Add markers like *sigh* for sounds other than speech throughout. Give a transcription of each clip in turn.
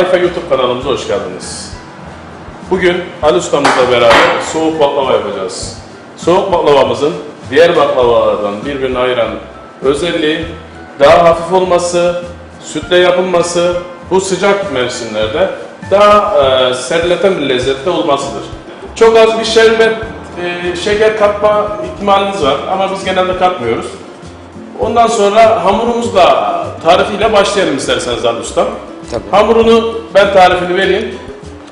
Ayfa YouTube kanalımıza hoş geldiniz. Bugün Ali Ustamızla beraber soğuk baklava yapacağız. Soğuk baklavamızın diğer baklavalardan birbirini ayıran özelliği daha hafif olması, sütle yapılması, bu sıcak mevsimlerde daha e, serinleten bir lezzette olmasıdır. Çok az bir şerbet, e, şeker katma ihtimaliniz var ama biz genelde katmıyoruz. Ondan sonra hamurumuzla tarifiyle başlayalım isterseniz Ali Ustam. Tabii. Hamurunu ben tarifini vereyim.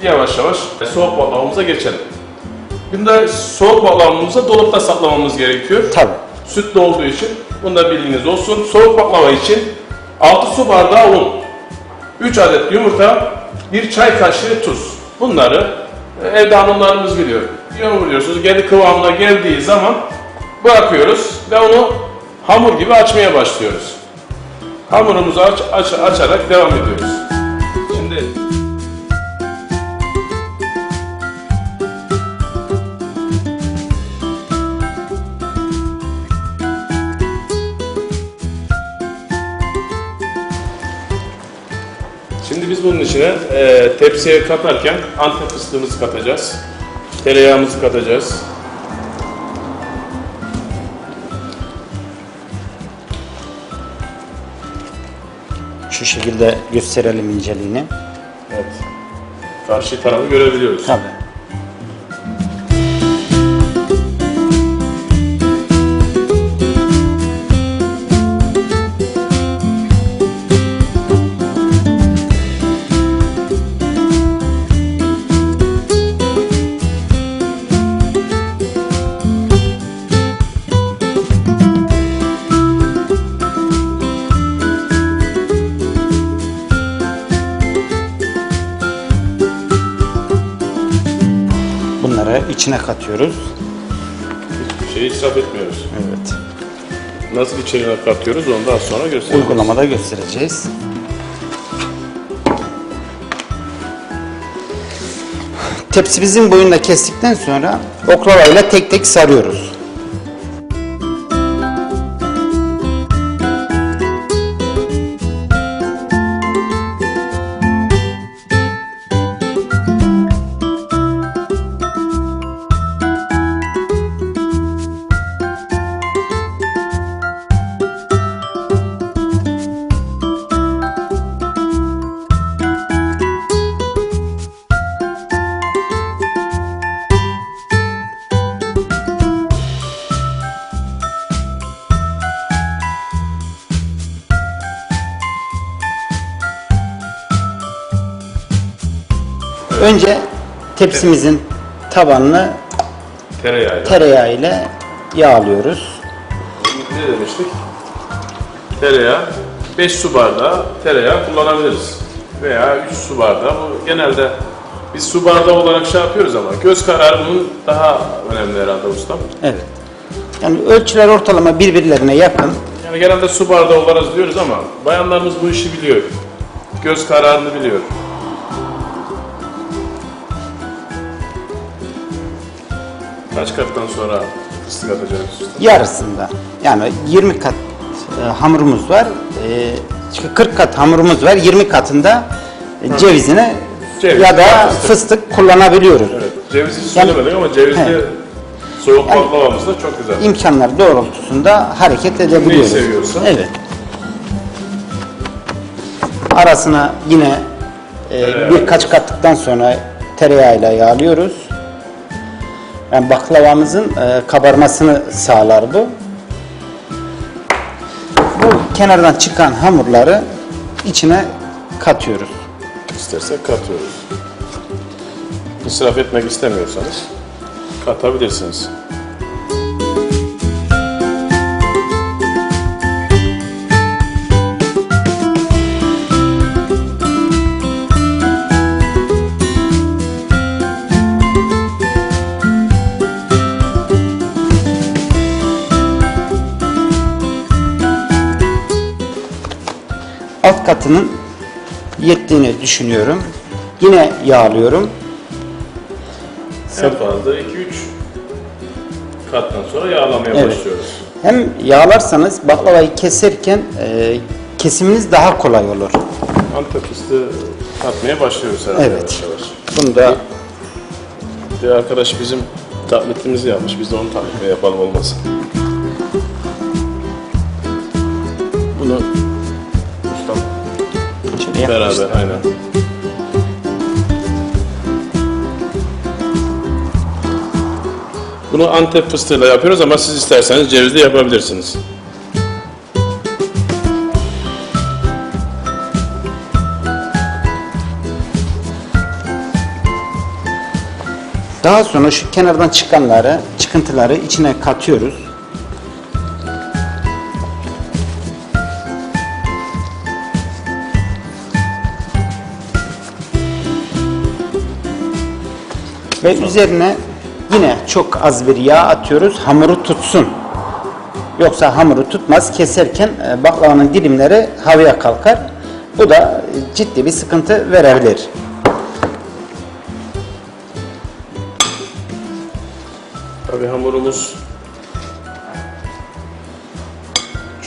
Yavaş yavaş soğuk baklavamıza geçelim. Bunda soğuk baklavamızı dolapta saklamamız gerekiyor. Tabii. Sütlü olduğu için bunu da bilginiz olsun. Soğuk baklava için 6 su bardağı un, 3 adet yumurta, 1 çay kaşığı tuz. Bunları e, evde hanımlarımız biliyor. Yoğuruyorsunuz. Geri kıvamına geldiği zaman bırakıyoruz ve onu hamur gibi açmaya başlıyoruz. Hamurumuzu aç, aç, açarak devam ediyoruz. Şimdi biz bunun içine e, tepsiye katarken antep fıstığımızı katacağız. Tereyağımızı katacağız. Şu şekilde gösterelim inceliğini. Evet. Karşı tarafı görebiliyoruz. Tabii. İçine katıyoruz. Hiçbir şeyi israf etmiyoruz. Evet. Nasıl içine katıyoruz onu daha sonra göstereceğiz. Uygulamada göstereceğiz. Tepsimizin boyunda kestikten sonra oklavayla tek tek sarıyoruz. Önce tepsimizin tabanını Tereyağıyla. tereyağı ile yağlıyoruz. ne demiştik? Tereyağı 5 su bardağı tereyağı kullanabiliriz. Veya 3 su bardağı. Bu genelde biz su bardağı olarak şey yapıyoruz ama göz kararı bunun daha önemli herhalde ustam. Evet. Yani ölçüler ortalama birbirlerine yakın. Yani genelde su bardağı olarak diyoruz ama bayanlarımız bu işi biliyor. Göz kararını biliyor. Kaç kattan sonra fıstık atacağız yarısında. Yani 20 kat e, hamurumuz var. E, çünkü 40 kat hamurumuz var. 20 katında e, cevizini Ceviz, ya da fıstık. fıstık kullanabiliyoruz. Evet, cevizli Yani- söylemedik ama cevizli He. soğuk Yani- baklavamız da çok güzel. İmkanlar doğrultusunda hareket edebiliyoruz. Seviyorsa. Evet. Arasına yine e, birkaç kattıktan sonra tereyağıyla yağlıyoruz. Yani baklavamızın e, kabarmasını sağlar bu. Bu kenardan çıkan hamurları içine katıyoruz. İstersek katıyoruz. İsraf etmek istemiyorsanız katabilirsiniz. Alt katının yettiğini düşünüyorum. Yine yağlıyorum. En fazla 2-3 kattan sonra yağlamaya Evet. başlıyoruz. Hem yağlarsanız baklavayı keserken e, kesiminiz daha kolay olur. Antep fıstığı atmaya başlıyoruz herhalde. Evet. yavaş yavaş. Bunu da Bir arkadaş bizim taklitimizi yapmış. Biz de onu taklitini yapalım olmasın. Bunu beraber yaklaştır. aynen. Bunu Antep fıstığıyla yapıyoruz ama siz isterseniz cevizli yapabilirsiniz. Daha sonra şu kenardan çıkanları, çıkıntıları içine katıyoruz. Ve üzerine yine çok az bir yağ atıyoruz. Hamuru tutsun. Yoksa hamuru tutmaz. Keserken e, baklavanın dilimleri havaya kalkar. Bu da e, ciddi bir sıkıntı verebilir. Tabii hamurumuz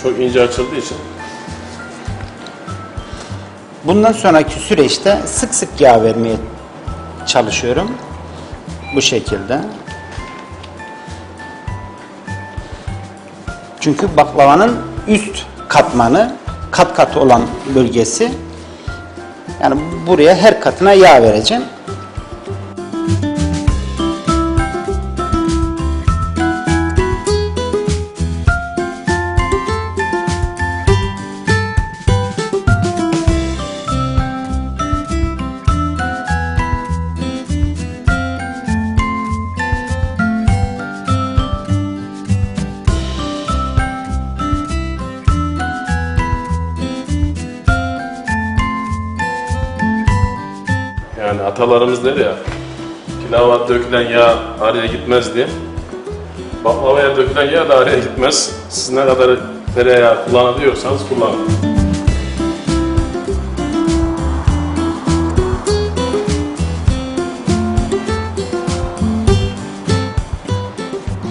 çok ince açıldığı için Bundan sonraki süreçte sık sık yağ vermeye çalışıyorum. Bu şekilde. Çünkü baklavanın üst katmanı kat kat olan bölgesi. Yani buraya her katına yağ vereceğim. Atalarımız der ya pilava dökülen yağ araya gitmez diye. Baklavaya dökülen yağ da araya gitmez. Siz ne kadar tereyağı kullanabiliyorsanız kullanın.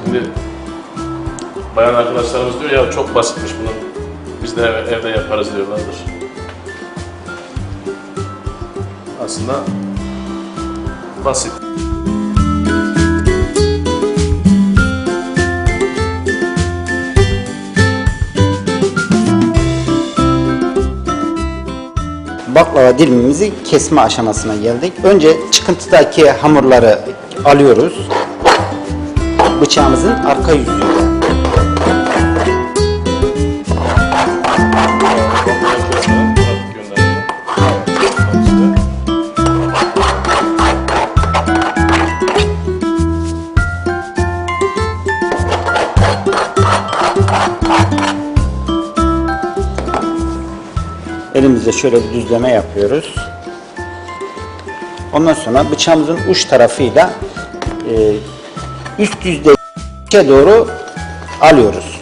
Şimdi bayan arkadaşlarımız diyor ya çok basitmiş bunu. Biz de ev- evde yaparız diyorlardır. Aslında basit. Baklava dilimimizi kesme aşamasına geldik. Önce çıkıntıdaki hamurları alıyoruz. Bıçağımızın arka yüzüyle. Elimizde şöyle bir düzleme yapıyoruz. Ondan sonra bıçağımızın uç tarafıyla e, üst yüzdeye doğru alıyoruz.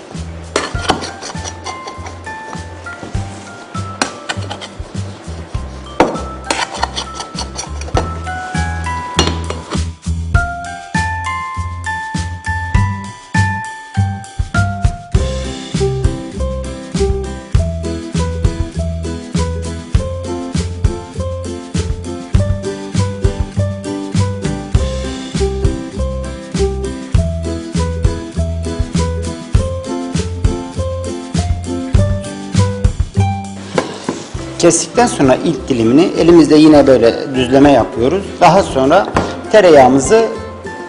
Kestikten sonra ilk dilimini elimizde yine böyle düzleme yapıyoruz. Daha sonra tereyağımızı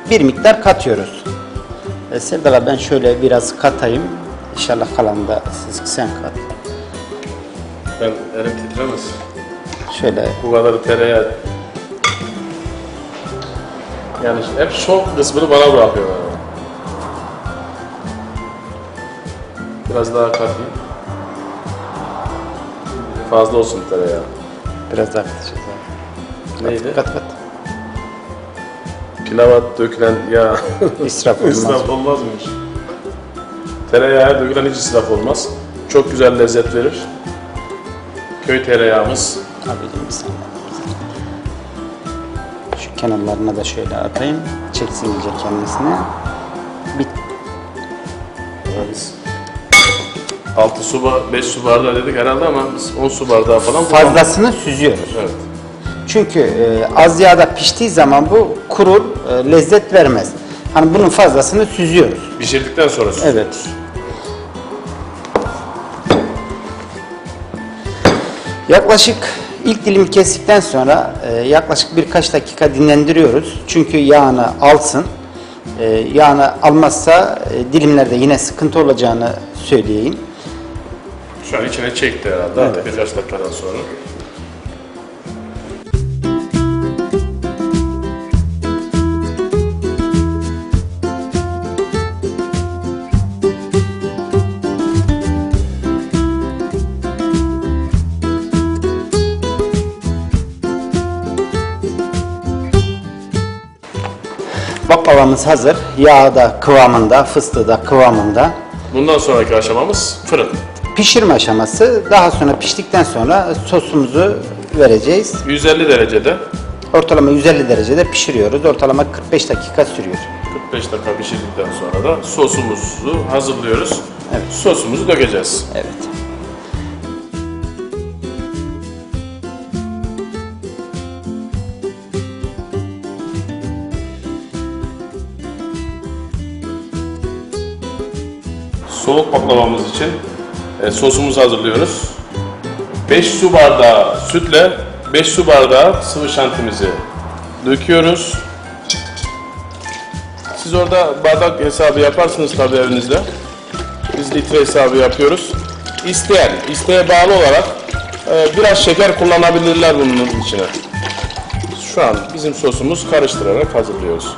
bir miktar katıyoruz. E, Serdar ben şöyle biraz katayım. İnşallah kalanı da siz sen kat. Ben elim titremez. Şöyle Bu kadar tereyağı. Yani hep son kısmını bana bırakıyorlar. Biraz daha katayım. Fazla olsun tereyağı. biraz daha katacağız. Neydi? Kat kat. Pilava dökülen yağ *laughs* İsraf olmaz. israf olmazmış. Tereyağı dökülen hiç israf olmaz. Çok güzel lezzet verir. Köy tereyağımız. Abicim bir saniye. Şu kenarlarına da şöyle atayım. Çeksin iyice kendisine. 6 su, 5 su bardağı dedik herhalde ama biz 10 su bardağı falan fazlasını süzüyoruz. Evet. Çünkü e, az yağda piştiği zaman bu kurur, e, lezzet vermez. Hani bunun fazlasını süzüyoruz. Pişirdikten sonra süzüyoruz. Evet. Yaklaşık ilk dilimi kestikten sonra e, yaklaşık birkaç dakika dinlendiriyoruz. Çünkü yağını alsın. E, yağını almazsa e, dilimlerde yine sıkıntı olacağını söyleyeyim. Şu an içine çekti herhalde artık birkaç dakikadan sonra. Baklavamız hazır. Yağı da kıvamında, fıstığı da kıvamında. Bundan sonraki aşamamız fırın. Pişirme aşaması. Daha sonra piştikten sonra sosumuzu vereceğiz. 150 derecede Ortalama 150 derecede pişiriyoruz. Ortalama 45 dakika sürüyor. 45 dakika pişirdikten sonra da sosumuzu hazırlıyoruz. Evet. Sosumuzu dökeceğiz. Evet. Soğuk baklavamız için e, sosumuzu hazırlıyoruz. 5 su bardağı sütle 5 su bardağı sıvı şantimizi döküyoruz. Siz orada bardak hesabı yaparsınız tabii evinizde. Biz litre hesabı yapıyoruz. İsteyen, isteğe bağlı olarak e, biraz şeker kullanabilirler bunun içine. Şu an bizim sosumuz karıştırarak hazırlıyoruz.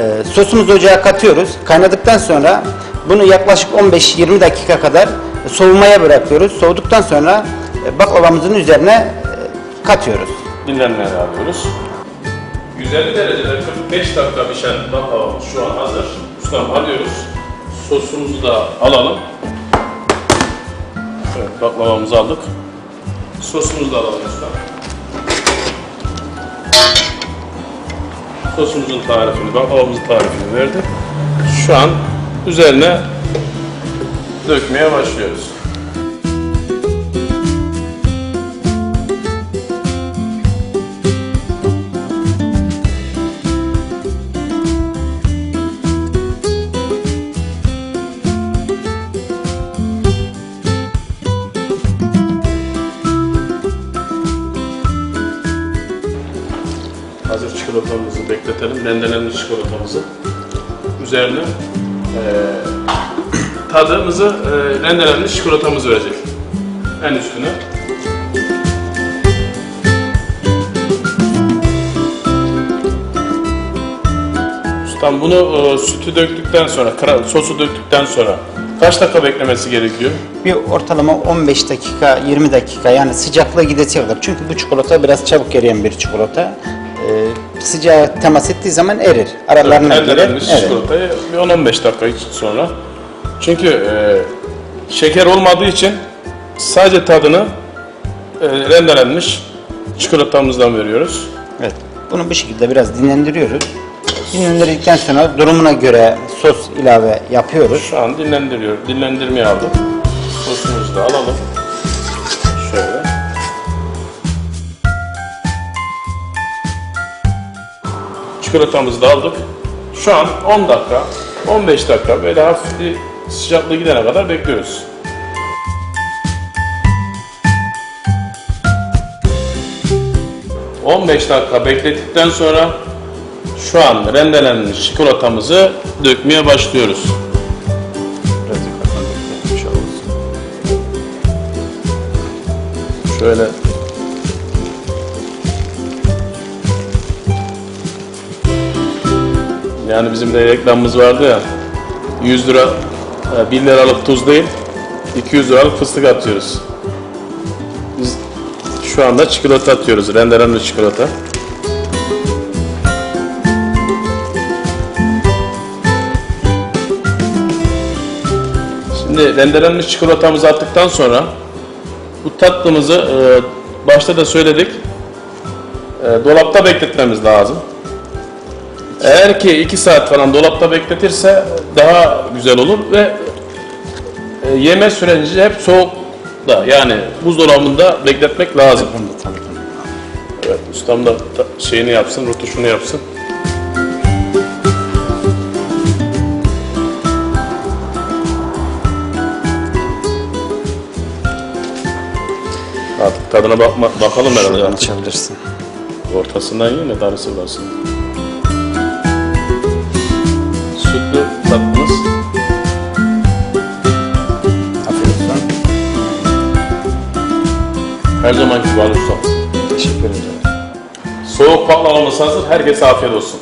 Ee, sosumuzu ocağa katıyoruz. Kaynadıktan sonra bunu yaklaşık 15-20 dakika kadar soğumaya bırakıyoruz. Soğuduktan sonra e, baklavamızın üzerine e, katıyoruz. dinlenmeye alıyoruz. 150 derecede 45 dakika pişen baklavamız şu an hazır. Ustam alıyoruz. Sosumuzu da alalım. Evet baklavamızı aldık. Sosumuzu da alalım ustam. Sosumuzun tarifini, baklavamızın tarifini verdi. Şu an üzerine dökmeye başlıyoruz. Bekletelim. Rendelenmiş çikolatamızı. Üzerine eee tadımızı eee rendelenmiş çikolatamız verecek. En üstüne. Ustam bunu eee, sütü döktükten sonra, sosu döktükten sonra kaç dakika beklemesi gerekiyor? Bir ortalama 15 dakika, 20 dakika yani sıcaklığı gidecek kadar. Çünkü bu çikolata biraz çabuk eriyen bir çikolata. Sıcağa temas ettiği zaman erir. Aralarına girer. Rendelenmiş Evet. çikolatayı bir 10-15 dakika sonra. Çünkü e, şeker olmadığı için sadece tadını e, rendelenmiş çikolatamızdan veriyoruz. Evet. Bunu bu şekilde biraz dinlendiriyoruz. Dinlendirdikten sonra durumuna göre sos ilave yapıyoruz. Şu an dinlendiriyor. Dinlendirmeye aldık. Sosumuzu da alalım. Çikolatamızı da aldık. Şu an 10 dakika, 15 dakika böyle hafif bir sıcaklığı gidene kadar bekliyoruz. ...15 dakika beklettikten sonra... ...şu an rendelenmiş çikolatamızı dökmeye başlıyoruz. Şöyle Yani bizim de reklamımız vardı ya 100 lira 1 liralık tuz değil 200 liralık fıstık atıyoruz. Biz şu anda çikolata atıyoruz. Rendelenmiş çikolata. Şimdi rendelenmiş çikolatamızı attıktan sonra bu tatlımızı e, başta da söyledik. e, dolapta bekletmemiz lazım. Eğer ki 2 saat falan dolapta bekletirse daha güzel olur ve e, yeme süreci hep soğuk Soğukta yani buzdolabında bekletmek lazım. Evet ustam da ta- şeyini yapsın, rutuşunu yapsın. Artık tadına bakma, bakalım herhalde. Artık. açabilirsin. Ortasından yiyin de darısı bulasın. Afiyet olsun. Her zamanki gibi. Teşekkür ederim. Soğuk baklavamız hazır. Herkese afiyet olsun.